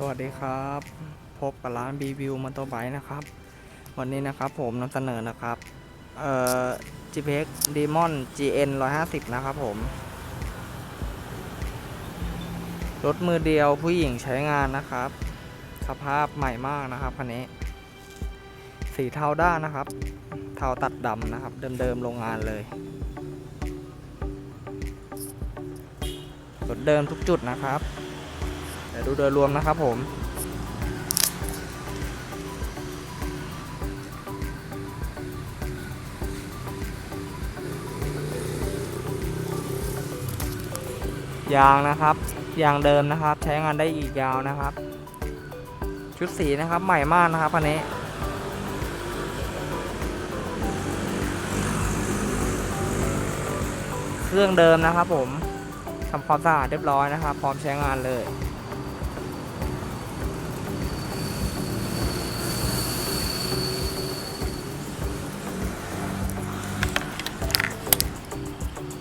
สวัสดีครับ พบกับร้านบีวิวมอเตอร์ไบค์นะครับ วันนี้นะครับผมนำเสนอนะครับ เอ่อ GPX Demon GN 150 นะครับผม รถมือเดียวผู้หญิงใช้งานนะครับ สภาพใหม่มากนะครับคันนี้ สีเทาด้านนะครับ เทาตัดดำนะครับ เดิมๆโรงงานเลย รถเดิมทุกจุดนะครับ ดี๋ยวดูโดยรวมนะครับผมยางนะครับยางเดิมนะครับ ใช้งานได้อีกยาวนะครับ ชุดสีนะครับใหม่มากนะครับคันนี้เครื่องเดิมนะครับผมทำความสะอาดเรียบร้อยนะครับ พร้อมใช้งานเลย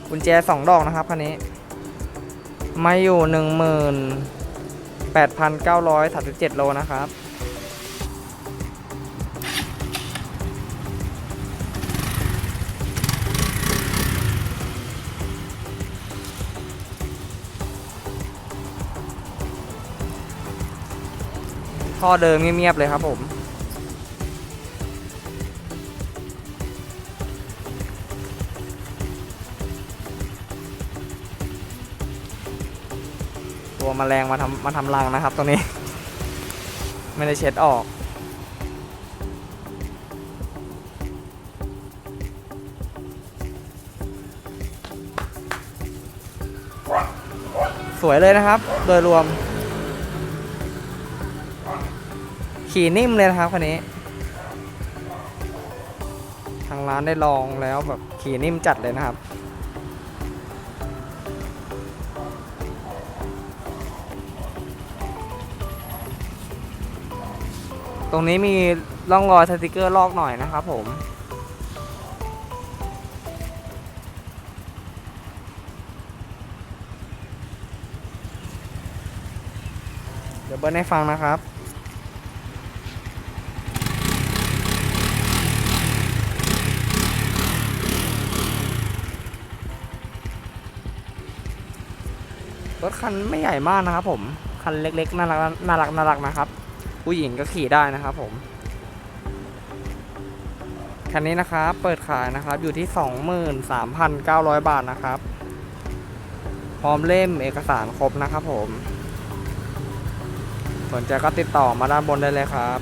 กุญแจสองดอกนะครับคันนี้ มาอยู่หนึ่งหมื่นแปดพันเก้าร้อยสามสิบเจ็ดโลนะครับท่อเดิมเงียบๆเลยครับผม ตัวแมลงมาทำมาทำรังนะครับตรงนี้ ไม่ได้เช็ดออก สวยเลยนะครับ โดยรวม ขี่นิ่มเลยนะครับคันนี้ ทางร้านได้ลองแล้วแบบขี่นิ่มจัดเลยนะครับ ตรงนี้มีร่องรอยสติกเกอร์ลอกหน่อยนะครับผม เดี๋ยวเบิร์นให้ฟังนะครับรถคันไม่ใหญ่มากนะครับผม คันเล็กๆน่ารักน่ารักน่ารักนะครับ ผู้หญิงก็ขี่ได้นะครับผม คันนี้นะครับเปิดขายนะครับอยู่ที่ 23,900 บาทนะครับ พร้อมเล่มเอกสารครบนะครับผม สนใจก็ติดต่อมาด้านบนได้เลยครับ